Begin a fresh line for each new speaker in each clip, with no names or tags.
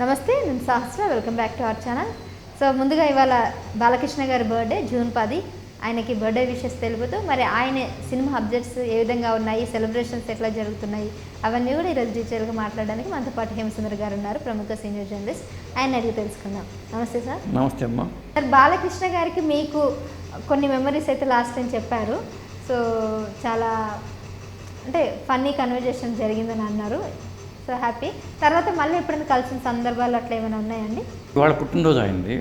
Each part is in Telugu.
నమస్తే నేను Sahasra. Welcome back to our channel so ముందుగా ఇవాళ బాలకృష్ణ గారి బర్త్డే జూన్ పది. ఆయనకి బర్త్డే విషెస్ తెలుపుతూ మరి ఆయన సినిమా అప్డేట్స్ ఏ విధంగా ఉన్నాయి సెలబ్రేషన్స్ ఎట్లా జరుగుతున్నాయి అవన్నీ కూడా ఈరోజు డీటెయిల్గా మాట్లాడడానికి మనతో పాటు హేమసుందర్ గారు ఉన్నారు ప్రముఖ సీనియర్ జర్నలిస్ట్ ఆయన అడిగి తెలుసుకుందాం. నమస్తే సార్.
నమస్తే అమ్మ.
సార్ బాలకృష్ణ గారికి మీకు కొన్ని మెమరీస్ అయితే లాస్ట్ టైం చెప్పారు. సో చాలా అంటే ఫన్నీ కన్వర్జేషన్ జరిగిందని అన్నారు. So happy. తర్వాత మళ్ళీ ఎప్పుడైనా కలిసిన సందర్భాలు అట్లా ఏమైనా ఉన్నాయండి?
ఇవాళ పుట్టినరోజు అయింది.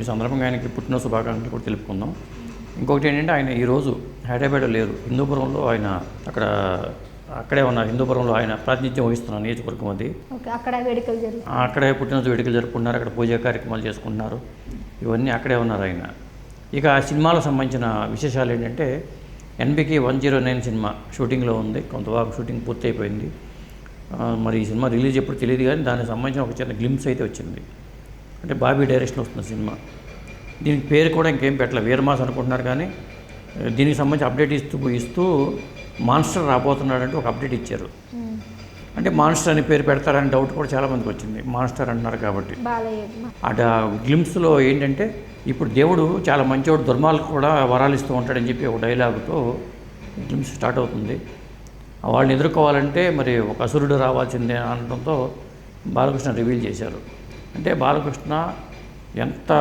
ఈ సందర్భంగా ఆయనకి పుట్టినరోజు శుభాకాంక్షలు కూడా తెలుపుకుందాం. ఇంకొకటి ఏంటంటే ఆయన ఈరోజు హైదరాబాద్లో లేరు. హిందూపురంలో ఆయన అక్కడ అక్కడే ఉన్నారు. హిందూపురంలో ఆయన ప్రాతినిధ్యం వహిస్తున్నారు నియోజకవర్గం అది.
అక్కడ వేడుకలు జరుగుతాయి
అక్కడే పుట్టినరోజు వేడుకలు జరుపుకుంటున్నారు. అక్కడ పూజా కార్యక్రమాలు చేసుకుంటున్నారు. ఇవన్నీ అక్కడే ఉన్నారు ఆయన. ఇక ఆ సినిమాలకు సంబంధించిన విశేషాలు ఏంటంటే ఎన్బికి వన్ జీరో నైన్ సినిమా షూటింగ్లో ఉంది. కొంతవరకు షూటింగ్ పూర్తి అయిపోయింది మరి ఈ సినిమా రిలీజ్ ఎప్పుడు తెలియదు కానీ దానికి సంబంధించిన ఒక చిన్న గ్లిమ్స్ అయితే వచ్చింది. అంటే బాబీ డైరెక్షన్ వస్తున్న సినిమా. దీనికి పేరు కూడా ఇంకేం పెట్టలే వీరమాస్ అనుకుంటున్నారు కానీ దీనికి సంబంధించి అప్డేట్ ఇస్తూ ఇస్తూ మాన్స్టర్ రాబోతున్నాడంటే ఒక అప్డేట్ ఇచ్చారు. అంటే మాన్స్టర్ అని పేరు పెడతారని డౌట్ కూడా చాలామందికి వచ్చింది. మాన్స్టర్ అంటున్నారు కాబట్టి. అట గ్లిమ్స్లో ఏంటంటే ఇప్పుడు దేవుడు చాలా మంచివాడు దుర్మాలకు కూడా వరాలు ఇస్తూ ఉంటాడని చెప్పి ఒక డైలాగుతో గ్లిమ్స్ స్టార్ట్ అవుతుంది. వాళ్ళని ఎదుర్కోవాలంటే మరి ఒక అసురుడు రావాల్సిందే అనడంతో బాలకృష్ణ రివీల్ చేశారు. అంటే బాలకృష్ణ ఎంత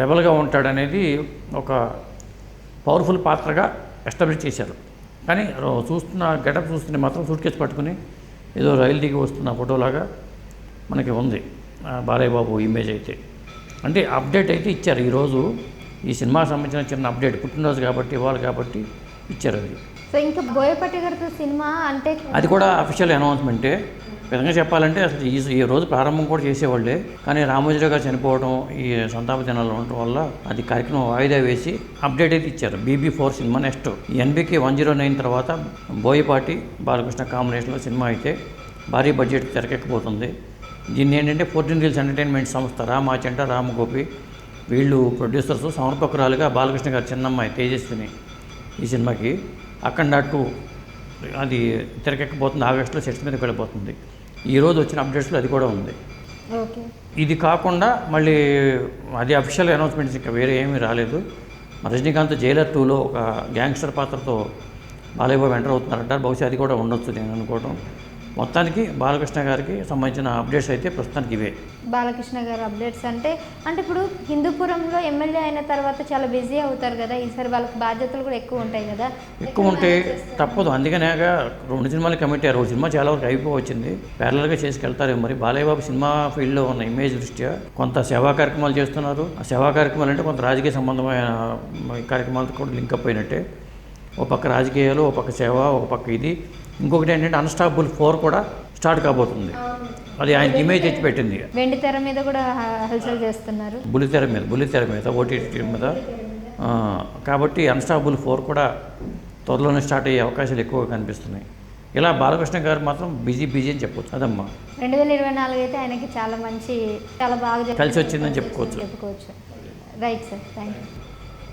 రెబల్గా ఉంటాడనేది ఒక పవర్ఫుల్ పాత్రగా ఎస్టాబ్లిష్ చేశారు. కానీ చూస్తున్న గెటప్ చూస్తుంటే మాత్రం సూట్ కేసు పట్టుకుని ఏదో రైలు దిగి వస్తున్న ఫోటోలాగా మనకి ఉంది ఆ బాలయ్య బాబు ఇమేజ్ అయితే. అంటే అప్డేట్ అయితే ఇచ్చారు. ఈరోజు ఈ సినిమాకి సంబంధించిన చిన్న అప్డేట్ పుట్టినరోజు కాబట్టి ఇవ్వాలి కాబట్టి ఇచ్చారు అది.
సో ఇంకా బోయపట్టి గారితో సినిమా అంటే
అది కూడా అఫీషియల్ అనౌన్స్మెంటే విధంగా చెప్పాలంటే అసలు ఈ ఈ రోజు ప్రారంభం కూడా చేసేవాళ్ళే. కానీ రామోజీరావు గారు చనిపోవడం ఈ సంతాప దినాలు ఉండటం వల్ల అది కార్యక్రమం వాయిదా వేసి అప్డేట్ అయితే ఇచ్చారు. BB four cinema next NBK one zero nine తర్వాత బోయపాటి బాలకృష్ణ కాంబినేషన్లో సినిమా అయితే భారీ బడ్జెట్ తెరకెక్కిపోతుంది దీన్ని ఏంటంటే ఫోర్టీన్ రీల్స్ ఎంటర్టైన్మెంట్ సంస్థ రామాచంట రామగోపి వీళ్ళు ప్రొడ్యూసర్స్ సమర్పకురాలుగా బాలకృష్ణ గారి చిన్నమ్మాయి తేజస్విని ఈ సినిమాకి. అఖండ టూ అది తెరకెక్కబోతుంది ఆగస్టులో సెట్స్ మీదకి వెళ్ళిపోతుంది. ఈ రోజు వచ్చిన అప్డేట్స్లో అది కూడా ఉంది. ఇది కాకుండా మళ్ళీ అది అఫీషియల్ అనౌన్స్మెంట్స్ ఇంకా వేరే ఏమీ రాలేదు. రజనీకాంత్ జైలర్ టూలో ఒక గ్యాంగ్స్టర్ పాత్రతో బాలయ్య బాబు ఎంటర్ అవుతున్నారంటారు బహుశా అది కూడా ఉండొచ్చు నేను అనుకోవడం మొత్తానికి బాలకృష్ణ గారికి సంబంధించిన అప్డేట్స్ అయితే ప్రస్తుతానికి ఇవే.
బాలకృష్ణ గారు అప్డేట్స్ అంటే అంటే ఇప్పుడు హిందూపురంలో ఎమ్మెల్యే అయిన తర్వాత చాలా బిజీ అవుతారు కదా ఈసారి వాళ్ళకి బాధ్యతలు కూడా ఎక్కువ ఉంటాయి కదా.
ఎక్కువ ఉంటే తప్పదు. అందుకనేగా రెండు సినిమాలు కమిట్ అయ్యారు. ఒక సినిమా చాలా వరకు అయిపోవచ్చింది. ప్యారలల్గా చేసుకెళ్తారు మరి. బాలయ్య బాబు సినిమా ఫీల్డ్లో ఉన్న ఇమేజ్ దృష్ట్యా కొంత సేవా కార్యక్రమాలు చేస్తున్నారు. ఆ సేవా కార్యక్రమాలు అంటే కొంత రాజకీయ సంబంధమైన కార్యక్రమాలతో కూడా లింకప్ అయినట్టే. ఒక పక్క రాజకీయాలు ఒక పక్క సేవ ఒక పక్క ఇది. ఇంకొకటి ఏంటంటే అన్స్టాపుల్ ఫోర్ కూడా స్టార్ట్ కాబోతుంది. అది ఆయనకి ఇమేజ్ తెచ్చి పెట్టింది
వెండి తెర మీద కూడా హల్చల్ చేస్తున్నారు.
బుల్లితెర మీద బుల్లితెర మీద ఓటీటీ మీద. కాబట్టి అన్స్టాపుల్ ఫోర్ కూడా త్వరలోనే స్టార్ట్ అయ్యే అవకాశాలు ఎక్కువగా కనిపిస్తున్నాయి. ఇలా బాలకృష్ణ గారు మాత్రం బిజీ బిజీ అని చెప్పొచ్చు. అదమ్మా.
రెండు వేల ఇరవై నాలుగు అయితే ఆయనకి చాలా మంచి చాలా బాగా
కలిసి వచ్చిందని చెప్పుకోవచ్చు.
చెప్పుకోవచ్చు. Right sir thank you